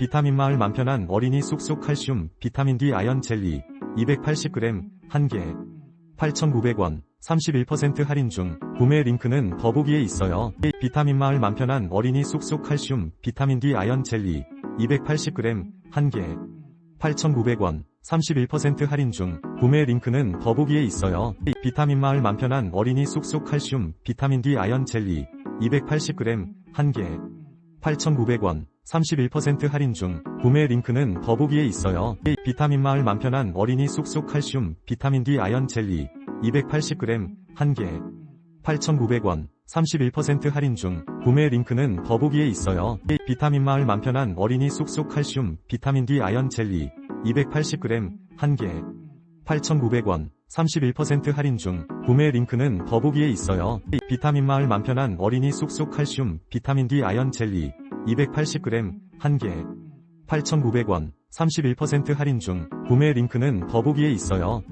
비타민 마을 만편한 어린이 쑥쑥 칼슘 비타민 D 아연 젤리 280g 1개 8,900원 31% 할인 중 구매 링크는 더보기에 있어요. 비타민 마을 만편한 어린이 쑥쑥 칼슘 비타민 D 아연 젤리 280g 1개 8,900원 31% 할인 중 구매 링크는 더보기에 있어요. 비타민 마을 만편한 어린이 쑥쑥 칼슘 비타민 D 아연 젤리 280g 1개 8,900원 31% 할인 중 구매 링크는 더보기에 있어요. 비타민 마을 만편한 어린이 쑥쑥 칼슘 비타민 D 아연 젤리 280g 1개 8,900원 31% 할인 중 구매 링크는 더보기에 있어요. 비타민 마을 만편한 어린이 쑥쑥 칼슘 비타민 D 아연 젤리 280g 1개 8,900원 31% 할인 중 구매 링크는 더보기에 있어요. 비타민 마을 만편한 어린이 쑥쑥 칼슘 비타민 D 아연 젤리 280g 1개 8,900원 31% 할인 중 구매 링크는 더보기에 있어요.